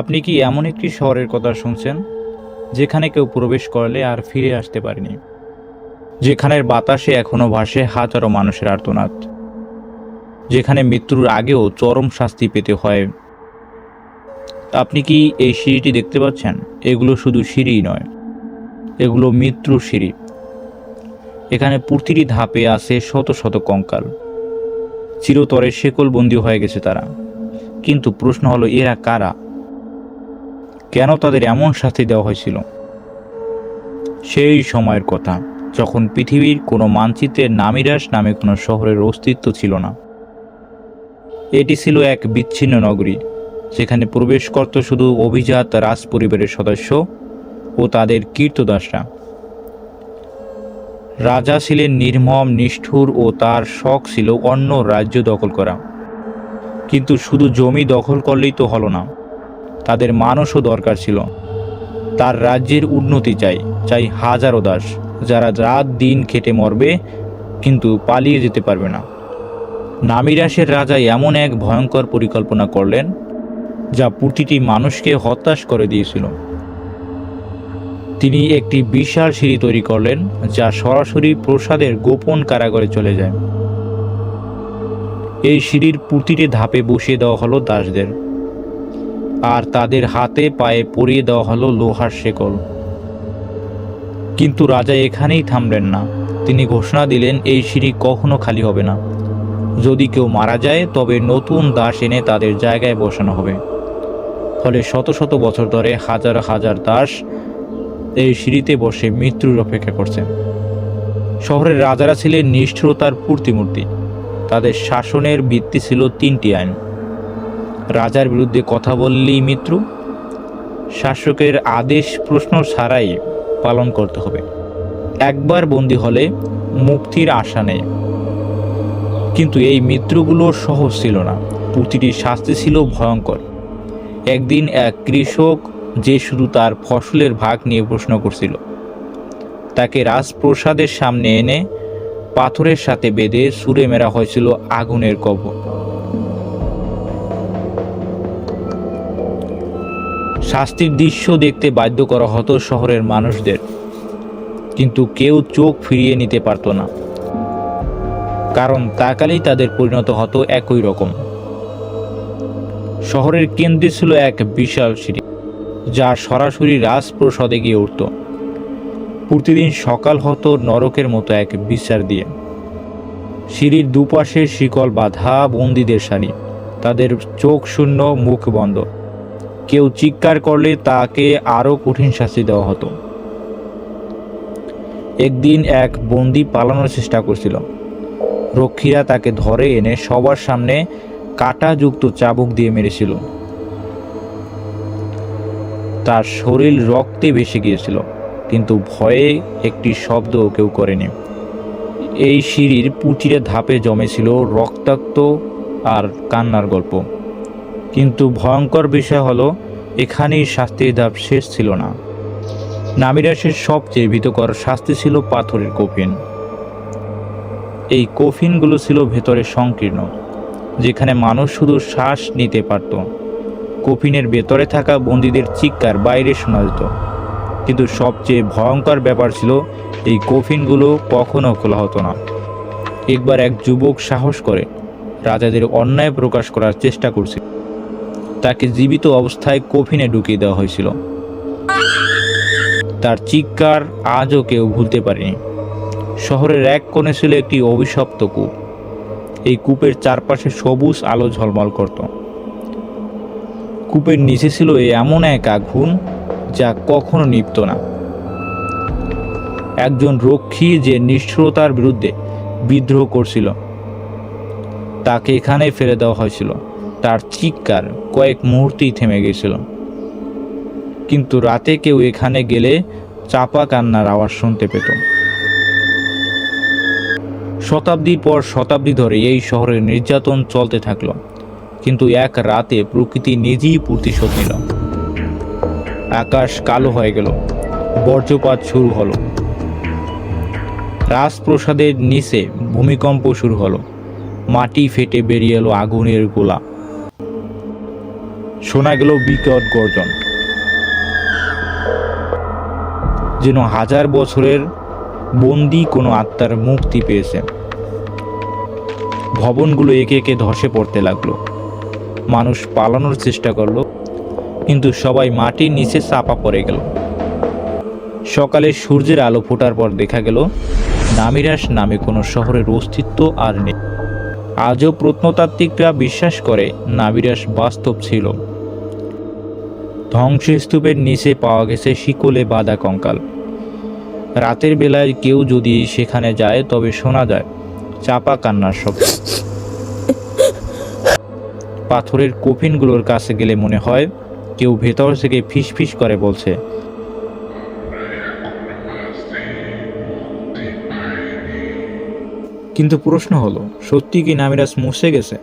আপনি কি এমন একটি শহরের কথা শুনছেন, যেখানে কেউ প্রবেশ করলে আর ফিরে আসতে পারেনি? যেখানের বাতাসে এখনও ভাসে হাজারো মানুষের আর্তনাদ। যেখানে মৃত্যুর আগেও চরম শাস্তি পেতে হয়। আপনি কি এই সিঁড়িটি দেখতে পাচ্ছেন? এগুলো শুধু সিঁড়িই নয়, এগুলো মৃত্যুর সিঁড়ি। এখানে প্রতিটি ধাপে আছে শত শত কঙ্কাল। চিরতরে শেকলবন্দি হয়ে গেছে তারা। কিন্তু প্রশ্ন হলো, এরা কারা? কেন তাদের এমন শাস্তি দেওয়া হয়েছিল? সেই সময়ের কথা, যখন পৃথিবীর কোনো মানচিত্রে নামিরাস নামে কোনো শহরের অস্তিত্ব ছিল না। এটি ছিল এক বিচ্ছিন্ন নগরী, যেখানে প্রবেশ করত শুধু অভিজাত রাজ পরিবারের সদস্য ও তাদের কীর্তদাসরা। রাজা ছিলেন নির্মম, নিষ্ঠুর ও তার শখ ছিল অন্য রাজ্য দখল করা। কিন্তু শুধু জমি দখল করলেই তো হলো না। তাদের মানুষও দরকার ছিল। তার রাজ্যের উন্নতি চাই চাই হাজারো দাস, যারা রাত দিন খেটে মরবে, কিন্তু পালিয়ে যেতে পারবে না। নামিরাসের রাজা এমন এক ভয়ঙ্কর পরিকল্পনা করলেন, যা প্রতিটি মানুষকে হতাশ করে দিয়েছিল। তিনি একটি বিশাল সিঁড়ি তৈরি করলেন, যা সরাসরি প্রসাদের গোপন কারাগারে চলে যায়। এই সিঁড়ির প্রতিটি ধাপে বসিয়ে দেওয়া হলো দাসদের। আর তাদের হাতে পায়ে পরিয়ে দেওয়া হলো লোহার শেকল। কিন্তু রাজা এখানেই থামলেন না। তিনি ঘোষণা দিলেন, এই সিঁড়ি কখনো খালি হবে না। যদি কেউ মারা যায়, তবে নতুন দাস এনে তাদের জায়গায় বসানো হবে। ফলে শত শত বছর ধরে হাজার হাজার দাস এই সিঁড়িতে বসে মৃত্যুর অপেক্ষা করছে। শহরের রাজারা ছিলেন নিষ্ঠুরতার পূর্তিমূর্তি। তাদের শাসনের ভিত্তি ছিল তিনটি আইন। রাজার বিরুদ্ধে কথা বললেই মৃত্যু। শাসকের আদেশ প্রশ্ন ছাড়াই পালন করতে হবে। একবার বন্দি হলে মুক্তির আশা নেই। কিন্তু এই মৃত্যুগুলো সহজ ছিল না। প্রতিটি শাস্তি ছিল ভয়ঙ্কর। একদিন এক কৃষক যে শুধু তার ফসলের ভাগ নিয়ে প্রশ্ন করছিল। তাকে রাজপ্রসাদের সামনে এনে পাথরের সাথে বেঁধে সুরে মেরা হয়েছিল আগুনের কবর। শাস্তির দৃশ্য দেখতে বাধ্য করা হতো শহরের মানুষদের। কিন্তু কেউ চোখ ফিরিয়ে নিতে পারত না। কারণ তাকালেই তাদের পরিণত হতো একই রকম। শহরের কেন্দ্রে ছিল এক বিশাল সিঁড়ি। যা সরাসরি রাজপ্রসাদে গিয়ে উঠত। প্রতিদিন সকাল হতো নরকের মতো এক বিচার দিয়ে। সিঁড়ির দুপাশে শিকল বাঁধা বন্দীদের সারি তাদের চোখ শূন্য, মুখ বন্ধ। কেউ চিৎকার করলে তাকে আরও কঠিন শাস্তি দেওয়া হতো। একদিন এক বন্দি পালানোর চেষ্টা করছিল। রক্ষীরা তাকে ধরে এনে সবার সামনে কাঁটাযুক্ত চাবুক দিয়ে মেরেছিল। তার শরীর রক্তে ভেসে গিয়েছিল, কিন্তু ভয়ে একটি শব্দ কেউ করেনি। এই সিঁড়ির পুচিরে ধাপে জমেছিল রক্তাক্ত আর কান্নার গল্প। কিন্তু ভয়ঙ্কর বিষয় হলো, এখানেই শাস্তির ধাপ শেষ ছিল না। নামিরাসের সবচেয়ে ভীতকর শাস্তি ছিল পাথরের কফিন। এই কফিনগুলো ছিল ভেতরে সংকীর্ণ, যেখানে মানুষ শুধু শ্বাস নিতে পারত। কফিনের ভেতরে থাকা বন্দীদের চিৎকার বাইরে শোনা যেত। কিন্তু সবচেয়ে ভয়ঙ্কর ব্যাপার ছিল, এই কফিনগুলো কখনো খোলা হতো না। একবার এক যুবক সাহস করে রাজাদের অন্যায় প্রকাশ করার চেষ্টা করছিল। তাকে জীবিত অবস্থায় কফিনে ঢুকিয়ে দেওয়া হয়েছিল। তার চিৎকার আজও কেউ ভুলতে পারেনি। শহরের এক কোণে ছিল একটি অভিশপ্ত কূপ। এই কূপের চারপাশে সবুজ আলো ঝলমল করত। কূপের নিচে ছিল এমন এক আগুন যা কখনো নিপ্ত না। একজন রক্ষী যে নিষ্ঠুরতার বিরুদ্ধে বিদ্রোহ করছিল, তাকে এখানে ফেলে দেওয়া হয়েছিল। তার চিৎকার কয়েক মুহূর্তেই থেমে গেছিল কিন্তু রাতে কেউ এখানে গেলে চাপা কান্নার আওয়াজ শুনতে পেত। শতাব্দীর পর শতাব্দী ধরে এই শহরের নির্যাতন চলতে থাকল। কিন্তু এক রাতে প্রকৃতি নিজেই প্রতিশোধ নিল। আকাশ কালো হয়ে গেল। বজ্রপাত শুরু হলো। রাজপ্রসাদের নিচে ভূমিকম্প শুরু হলো। মাটি ফেটে বেরিয়ে এলো আগুনের গোলা। শোনা গেল বিকট গর্জন। যেন হাজার বছরের বন্দি কোনো আত্মার মুক্তি পেয়েছে। ভবনগুলো একে একে ধসে পড়তে লাগল। মানুষ পালানোর চেষ্টা করল, কিন্তু সবাই মাটির নিচে চাপা পড়ে গেল। সকালে সূর্যের আলো ফোটার পর দেখা গেল, নামিরাস নামে কোনো শহরের অস্তিত্ব আর নেই। আজও প্রত্নতাত্ত্বিকরা বিশ্বাস করে নামিরাস বাস্তব ছিল। ধ্বংসস্তূপের নিচে পাওয়া গেছে শিকলে বাঁধা কঙ্কাল। রাতের বেলায় কেউ যদি সেখানে যায়, তবে শোনা যায়, চাপা কান্নার শব্দ। পাথরের কফিনগুলোর কাছে গেলে মনে হয় কেউ ভেতর থেকে ফিস করে বলছে। কিন্তু প্রশ্ন হলো, সত্যি কি নামিরাজ মুছে গেছে?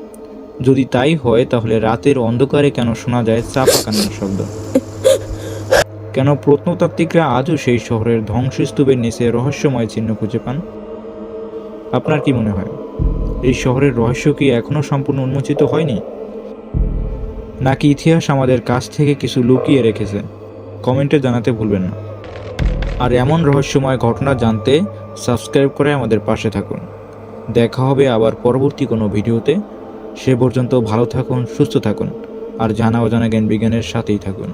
যদি তাই হয়, তাহলে রাতের অন্ধকারে কেন শোনা যায় চাপা কান্নার শব্দ? কেন প্রত্নতাত্ত্বিকরা আজও সেই শহরের ধ্বংসস্তূপের নিচে রহস্যময় চিহ্ন খুঁজে পান? আপনার কি মনে হয়? এই শহরের রহস্য কি এখনও সম্পূর্ণ উন্মোচিত হয়নি? নাকি ইতিহাস আমাদের কাছ থেকে কিছু লুকিয়ে রেখেছে? কমেন্টে জানাতে ভুলবেন না। আর এমন রহস্যময় ঘটনা জানতে সাবস্ক্রাইব করে আমাদের পাশে থাকুন। দেখা হবে আবার পরবর্তী কোনো ভিডিওতে। সে পর্যন্ত ভালো থাকুন, সুস্থ থাকুন। আর জানা অজানা জ্ঞান বিজ্ঞানের সাথেই থাকুন।